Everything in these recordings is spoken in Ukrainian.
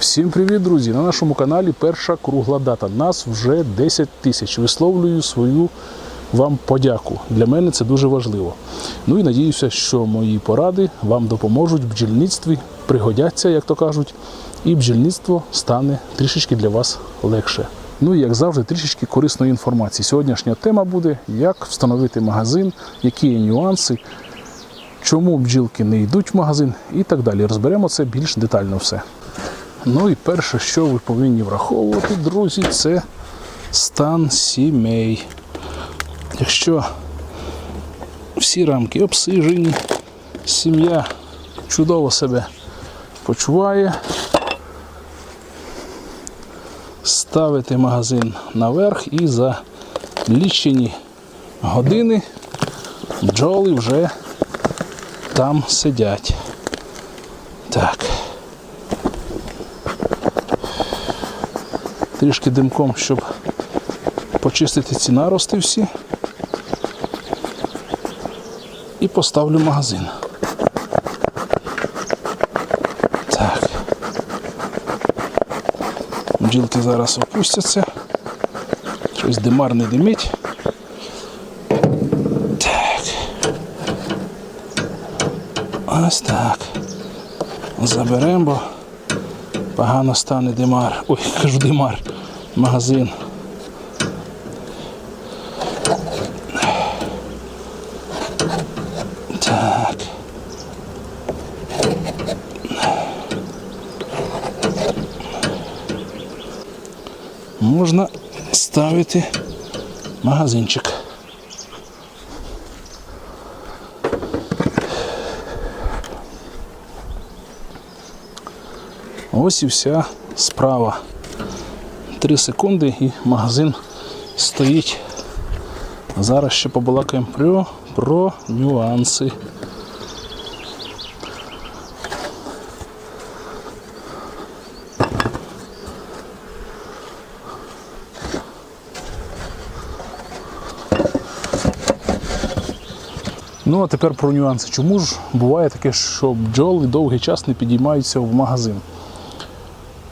Всім привіт, друзі! На нашому каналі перша кругла дата. Нас вже 10 тисяч. Висловлюю свою вам подяку. Для мене це дуже важливо. Ну і надіюся, що мої поради вам допоможуть в бджільництві, пригодяться, як то кажуть, і бджільництво стане трішечки для вас легше. Ну і як завжди, трішечки корисної інформації. Сьогоднішня тема буде, як встановити магазин, які є нюанси, чому бджілки не йдуть в магазин і так далі. Розберемо це більш детально все. Ну і перше, що ви повинні враховувати, друзі, це стан сімей. Якщо всі рамки обсижені, сім'я чудово себе почуває, ставити магазин наверх і за лічені години бджоли вже там сидять. Так. Трішки димком, щоб почистити ці нарости всі. І поставлю магазин. Так. Бджілки зараз опустяться. Щось димар не димить. Так. Ось так. Заберемо, бо погано стане димар. Ой, кажу димар. Магазин. Так. Можна ставити магазинчик. Ось і вся справа. Три секунди і магазин стоїть. Зараз ще побалакаємо про, про нюанси. Ну, а тепер про нюанси. Чому ж буває таке, що бджоли довгий час не підіймаються в магазин?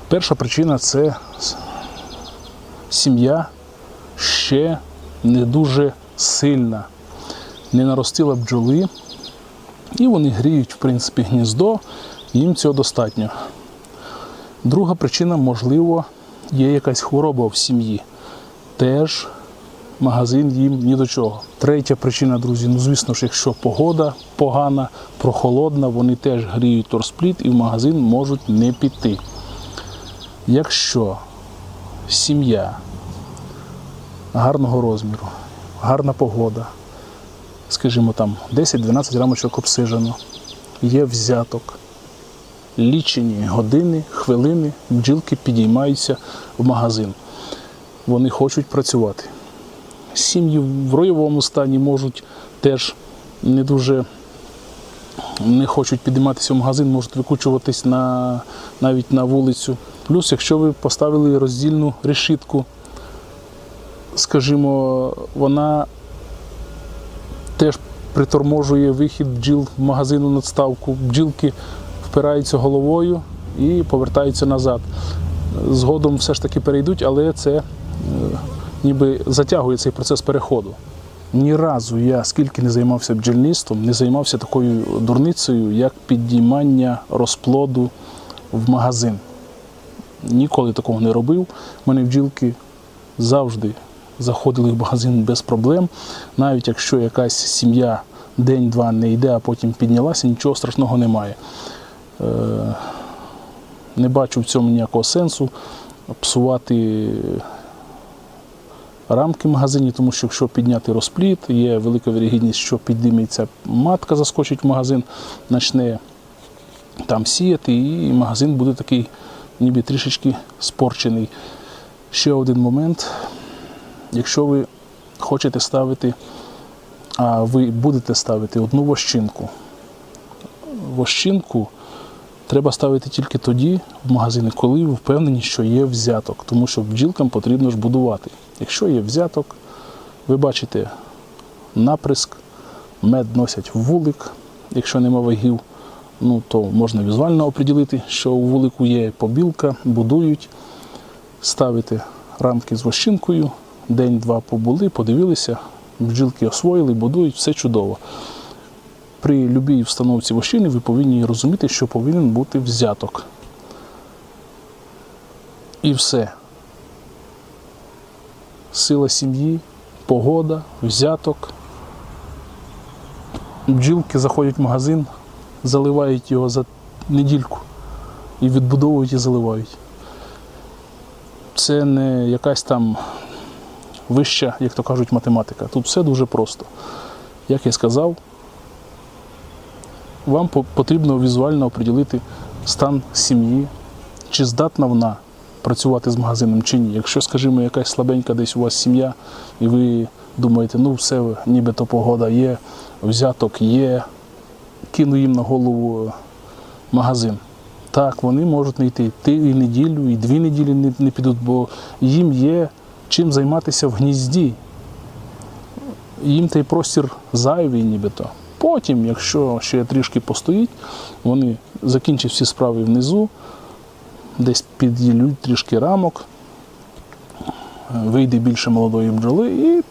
Перша причина це сім'я ще не дуже сильна, не наростила бджоли, і вони гріють, в принципі, гніздо, їм цього достатньо. Друга причина, можливо, є якась хвороба в сім'ї. Теж магазин їм ні до чого. Третя причина, друзі, ну звісно ж, якщо погода погана, прохолодна, вони теж гріють торспліт і в магазин можуть не піти. Якщо сім'я гарного розміру, гарна погода, скажімо там 10-12 рамочок обсижено, є взяток, лічені години, хвилини, бджілки підіймаються в магазин. Вони хочуть працювати. Сім'ї в роєвому стані можуть теж не дуже не хочуть підійматися в магазин, можуть викучуватись на, навіть на вулицю. Плюс, якщо ви поставили роздільну решітку, скажімо, вона теж приторможує вихід бджіл в магазину надставку. Бджілки впираються головою і повертаються назад. Згодом все ж таки перейдуть, але це е, ніби затягує цей процес переходу. Ні разу я скільки не займався бджільництвом, не займався такою дурницею, як підіймання розплоду в магазин. Ніколи такого не робив. У мене бджілки завжди заходили в магазин без проблем. Навіть якщо якась сім'я день-два не йде, а потім піднялася, нічого страшного немає. Е, Не бачу в цьому ніякого сенсу псувати рамки в магазині, тому що якщо підняти розпліт, є велика вірогідність, що підніметься матка, заскочить в магазин, почне там сіяти, і магазин буде такий ніби трішечки спорчений. Ще один момент. Якщо ви хочете ставити, а ви будете ставити одну вощинку, вощинку треба ставити тільки тоді в магазини, коли ви впевнені, що є взяток, тому що бджілкам потрібно ж будувати. Якщо є взяток, ви бачите наприск, мед носять в вулик, якщо нема вагів, ну, то можна візуально оприділити, що у вулику є побілка, будують, ставити рамки з вощинкою, день-два побули, подивилися, бджілки освоїли, будують, все чудово. При будь-якій встановці вощини ви повинні розуміти, що повинен бути взяток. І все. Сила сім'ї, погода, взяток. Бджілки заходять в магазин, заливають його за недільку і відбудовують і заливають. Це не якась там вища, як то кажуть, математика. Тут все дуже просто. Як я сказав, вам потрібно візуально оприділити стан сім'ї, чи здатна вона працювати з магазином чи ні. Якщо, скажімо, якась слабенька десь у вас сім'я, і ви думаєте, ну все, нібито погода є, взяток є, кину їм на голову магазин. Так, вони можуть не йти ти і неділю, і дві неділі не, не підуть, бо їм є чим займатися в гнізді. Їм той простір зайвий, нібито. Потім, якщо ще трішки постоїть, вони закінчать всі справи внизу, десь під'їлють трішки рамок, вийде більше молодої бджоли і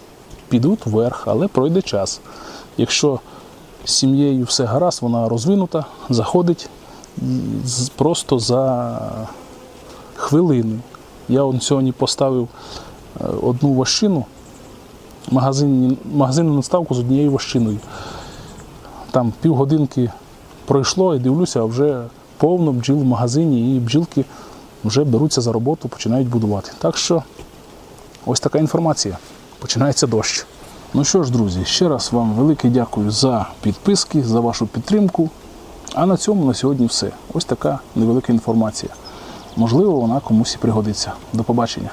підуть вверх, але пройде час. Якщо з сім'єю все гаразд, вона розвинута, заходить просто за хвилину. Я он сьогодні поставив е, одну магазин, магазинну наставку з однією вощиною. Там півгодинки пройшло і дивлюся, а вже повно бджіл в магазині, і бджілки вже беруться за роботу, починають будувати. Так що ось така інформація. Починається дощ. Ну що ж, друзі, ще раз вам велике дякую за підписки, за вашу підтримку. А на цьому на сьогодні все. Ось така невелика інформація. Можливо, вона комусь і пригодиться. До побачення.